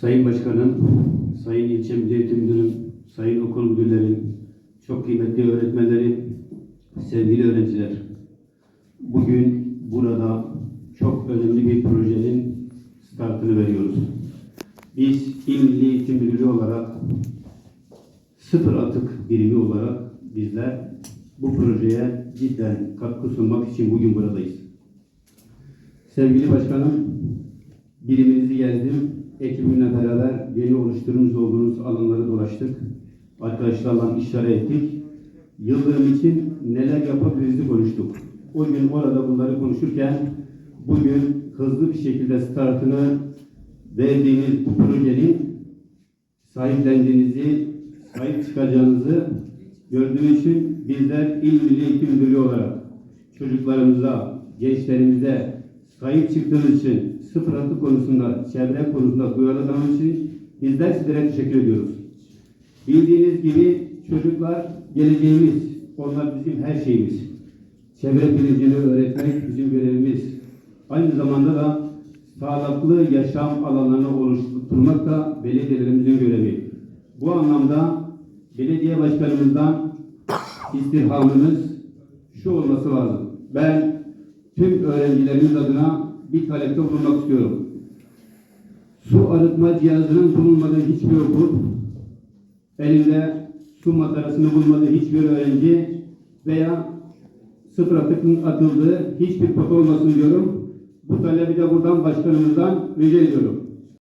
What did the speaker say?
Sayın Başkanım, Sayın İlçe Müdür Müdürüm, Sayın Okul Müdürlerim, çok kıymetli öğretmenlerim, sevgili öğrenciler. Bugün burada çok önemli bir projenin startını veriyoruz. Biz İl Milli Eğitim Müdürlüğü olarak sıfır atık birimi olarak bizler bu projeye cidden katkı sunmak için bugün buradayız. Sevgili başkanım, biriminizi gezdim. Ekibimle oluşturmuş olduğunuz alanları dolaştık. Arkadaşlarla işare ettik. Yıldırım için neler yapabiliriz'i konuştuk. O gün orada bunları konuşurken bugün hızlı bir şekilde startını verdiğiniz bu projenin sahiplendiğinizi, sahip çıkacağınızı gördüğüm için bizler İl Milli Eğitim Müdürlüğü olarak çocuklarımıza, gençlerimize sahip çıktığınız için sıfır atık konusunda, çevre konusunda duyarlı davranış için bizler sizlere teşekkür ediyoruz. Bildiğiniz gibi çocuklar geleceğimiz, onlar bizim her şeyimiz. Çevre bilincini öğretmek bizim görevimiz. Aynı zamanda da sağlıklı yaşam alanlarını oluşturmak da belediyelerimizin görevi. Bu anlamda belediye başkanımızdan istirhamımız şu olması lazım. Ben tüm öğrencilerimiz adına bir talepte bulunmak istiyorum. Su arıtma cihazının bulunmadığı hiçbir okul, elinde su matarasını bulmadığı hiçbir öğrenci veya sıfır atıkın atıldığı hiçbir pota olmasın diyorum. Bu talebi de buradan başkanımızdan rica ediyorum.